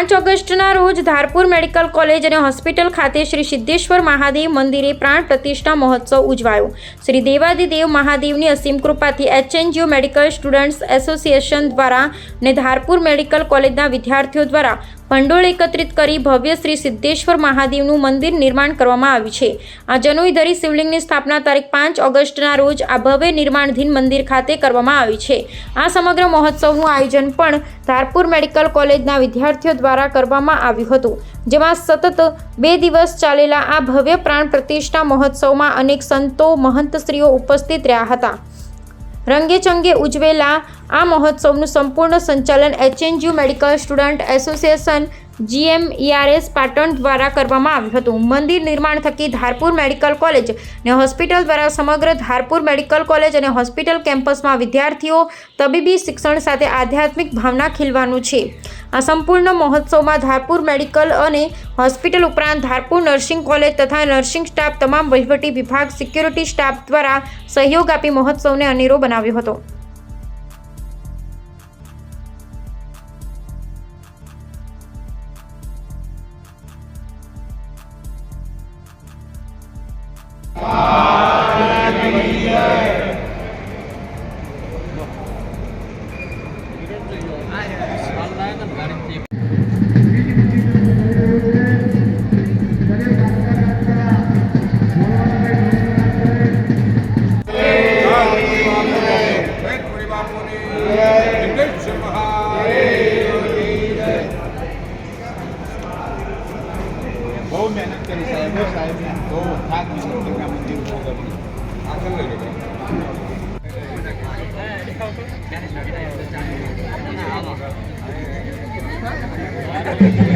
પાંચ ઓગસ્ટના રોજ ધારપુર મેડિકલ કોલેજ અને હોસ્પિટલ ખાતે શ્રી સિદ્ધેશ્વર મહાદેવ મંદિરે પ્રાણ પ્રતિષ્ઠા મહોત્સવ ઉજવાયો. શ્રી દેવાદિદેવ મહાદેવની અસીમ કૃપાથી એચએનજીઓ મેડિકલ સ્ટુડન્ટ્સ એસોસિએશન દ્વારા અને ધારપુર મેડિકલ કોલેજના વિદ્યાર્થીઓ દ્વારા ભંડોળ એકત્રિત કરી ભવ્ય શ્રી સિદ્ધેશ્વર મહાદેવનું મંદિર નિર્માણ કરવામાં આવ્યું છે. આ જનોઈધરી શિવલિંગની સ્થાપના તારીખ પાંચ ઓગસ્ટના રોજ આ ભવ્ય નિર્માણધીન મંદિર ખાતે કરવામાં આવી છે. આ સમગ્ર મહોત્સવનું આયોજન પણ ધારપુર મેડિકલ કોલેજના વિદ્યાર્થીઓ દ્વારા કરવામાં આવ્યું હતું, જેમાં સતત બે દિવસ ચાલેલા આ ભવ્ય પ્રાણ પ્રતિષ્ઠા મહોત્સવમાં અનેક સંતો મહંતશ્રીઓ ઉપસ્થિત રહ્યા હતા. રંગેચંગે ઉજવેલા આ મહોત્સવનું સંપૂર્ણ સંચાલન HNGU medical student association GMERS Patan દ્વારા કરવામાં આવ્યું હતું. મંદિર નિર્માણ થકી ધારપુર મેડિકલ કોલેજ અને હોસ્પિટલ દ્વારા સમગ્ર ધારપુર મેડિકલ કોલેજ અને હોસ્પિટલ કેમ્પસમાં વિદ્યાર્થીઓ તબીબી શિક્ષણ સાથે આધ્યાત્મિક ભાવના ખીલવાનું છે. આ સંપૂર્ણ મહોત્સવમાં ધારપુર મેડિકલ અને હોસ્પિટલ ઉપરાંત ધારપુર નર્સિંગ કોલેજ તથા નર્સિંગ સ્ટાફ તમામ વહીવટી વિભાગ સિક્યુરિટી સ્ટાફ દ્વારા સહયોગ આપી મહોત્સવને અનેરો બનાવ્યો હતો. બહુ મહેનત કરી સાહેબ સાહેબ બહુ થાક મહેનત કરી આ મંદિર ઊભું કર્યું આગળ લઈ લો 何だこれ。